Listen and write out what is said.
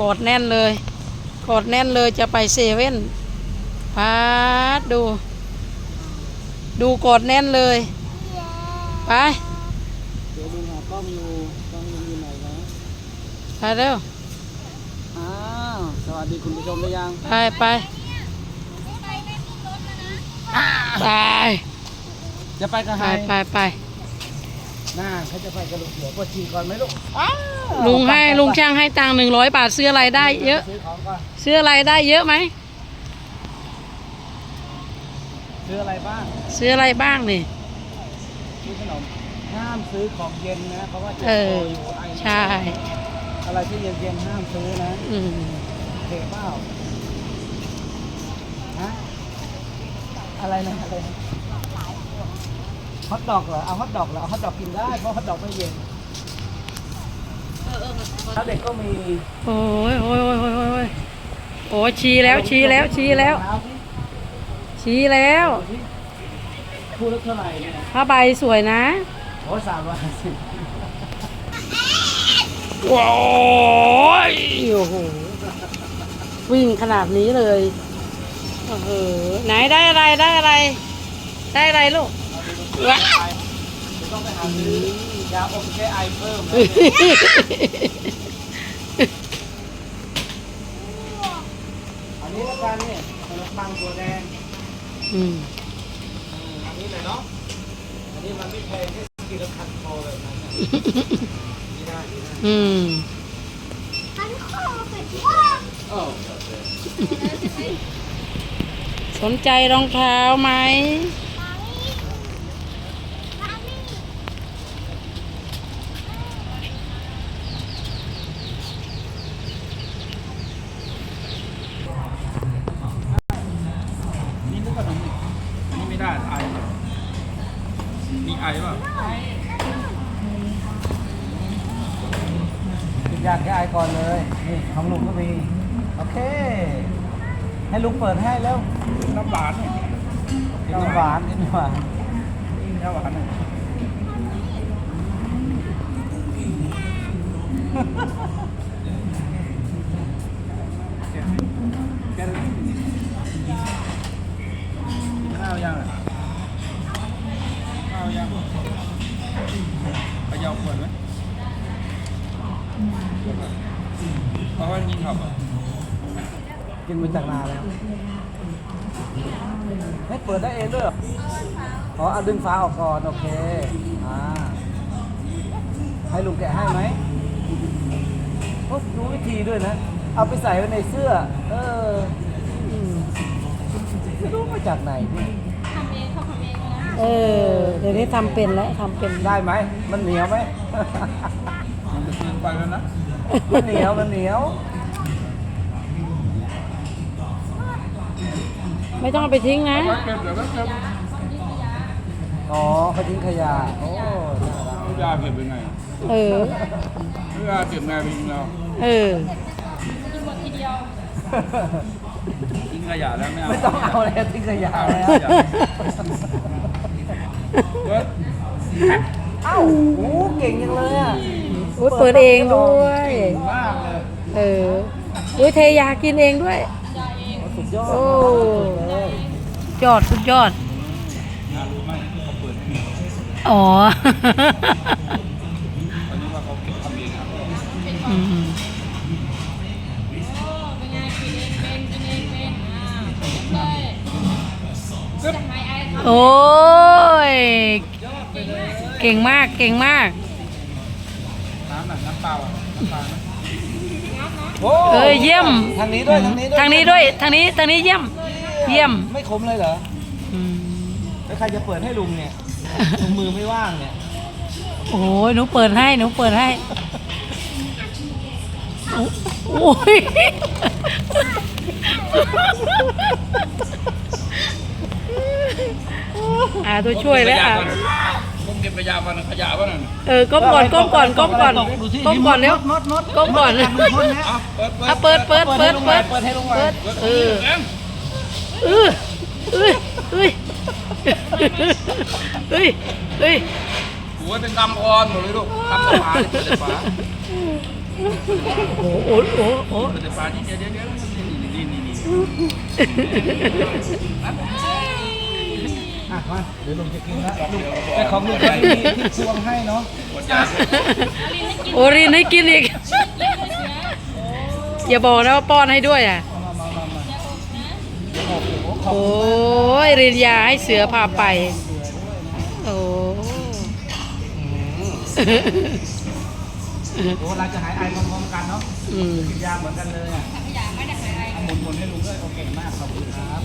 กอดแน่นเลย กอดแน่นเลยจะไปเซเว่นพาดดู ดูกอดแน่นเลย ไปเดี๋ยวดูหากล้องอยู่กล้องยังอยู่ไหนนะไปเร็วอ้าวสวัสดีคุณผู้ชมหรือยังไปไปไปจะไปกับไปใครไปไป น่าเขาจะไปกับลูกเสือปวดฉี่ก่อนไหมลูกลุงให้ลุงช่างให้ตังค์หนึ่งร้อยบาทซื้ออะไรได้เยอะ ซื้อของก่อนซื้ออะไรได้เยอะไหมซื้ออะไรบ้าง ซื้ออะไรบ้างนี่ ซื้อขนม ห้ามซื้อของเย็นนะ เพราะว่าจะเอโตออยู่ไอใช่ อะไรที่เย็นๆห้ามซื้อนะอืมเทเปล่าฮะอะไรนะอะไรนะ ฮอทดอกเหรอ เอาฮอทดอกเหรอเอาฮอทดอกกินได้ เพราะฮอทดอกไม่เย็นแล้วเด็กก็มีโอ้ยโอ้ยโอ้ยโอ้ยโอ้ยโอ้ยโอ้ยชี้แล้วชี้แล้วชี้แล้วชี้แล้วพูดแล้วเท่าไหร่เนี่ยผ้าใบสวยนะ โอ้สามร้อยห้าสิบโอ้ยโอ้โหวิ่งขนาดนี้เลยโอ้โหไหนได้อะไรได้อะไร ได้อะไรลูก ว้าวต้องไปหาซื้อยาอมแก้ไอเพิ่มอันนี้ละกันเนี่ยขนมปังตัวแดงอืมอันนี้เลยเนาะอันนี้มันไม่แพงแค่กินแล้วคันคอแบบนั้นน่ะนี่ได้นี่ได้อืมโอ้สนใจรองเท้าไหม นี่นึกว่าขนมอันนี้ไม่ได้ไอ มี ไอป่ะกินยาแก้ไอก่อนเลย นี่ของลุงก็มี โอเค ให้ลุงเปิดให้แล้วน้ำหวานเนี่ยกินน้ำหวานกินน้ำหวานกินน้ำหวานเนี่ยแกะแกะเลยกินข้าวยังอะข้าวยังไปยาวขวดไหมเพราะว่ากินข้าวอะกินมาจากนาแล้วให้เปิดได้เองด้วยเหรออ๋อเอาดึงฟ้าออกก่อน โอเค อ่า ให้ลุงแกะให้ไหมโอ้รู้วิธีด้วยนะ เอาไปใส่ไว้ในเสื้อ เอออืมไม่รู้มาจากไหนนี่เออเดี๋ยวนี้ทำเป็นแล้วทำเป็นได้ไหม มันเหนียวไหมมันจะกินไปแล้วนะ มันเหนียว มันเหนียว ไม่ต้องเอาไปทิ้งนะไว้เก็บเดี๋ยวไว้เก็บอ๋อเขาทิ้งขยะ โอ้น่ารักน้ำยาเก็บยังไงเออน้ำยาเก็บไงเป็นเราเออ ทิ้งขยะแล้วไม่เอาไม่ต้องเอาเลยทิ้งขยะเลยเอาขยะเว้ย เอ้าโอ้เก่งจังเลยอะอุ้ยเปิดเองด้วยเก่งมากเลยเอออุ้ยเทยากินเองด้วย สุดยอดโอ้สุดเลยยอดสุดยอดงานรู้ไหมเขาเปิดให้มีอ๋อตอนนี้ ว่าเขาทำเองอะอืมโอ้ย เก่งมาก เก่งมาก น้ำน่ะน้ำเปล่าอะน้ำเปล่านะโอ้เออเยี่ยม ทางนี้ด้วยทางนี้ด้วยทางนี้ด้วย ทางนี้ ทางนี้เยี่ยม เยี่ยมไม่ขมเลยเหรออืมแล้วใครจะเปิดให้ลุงเนี่ยลุงมือไม่ว่างเนี่ยโอ้ยหนูเปิดให้ หนูเปิดให้ โอ้ย อ่า ตัวช่วยแล้วอะผมเก็บขยะมาขยะวะนั่นเออก้มก่อนก้มก่อนก้มก่อนดูสิก้มก่อนเร็วมดมดก้มก่อนเอาเปิดเปิดอะเปิดเปิดเปิดเปิดเปิดให้ลุงหน่อยเปิดเปิดเออเอ็มเออเอ้ยเอ้ยเอ้ยเอ้ยหัวเป็นกำอ่อนหมดเลยลูกกำกระฝาเปิดฝาโอ้โหโอ้โหโอ้โหมันจะปลาที่เดี๋ยวเดี๋ยวเดี๋ยวนี่นี่นี่นี่ อะมาเดี๋ยวลุงจะกินละลุงแต่ของลุงจะมีที่ชวงให้เนาะหมดยาโอรินให้กินอีก อย่าบอกนะว่าป้อนให้ด้วยอะ มามามามาโอ้โหขอบโอ้ยรินยาให้เสือพาไป โอ้โอ้เราจะหายไอพร้อมๆกันเนาะอืม กินยาเหมือนกันเลยอะหมุนหมุนๆให้ลุงด้วยโอเคมากขอบคุณครับ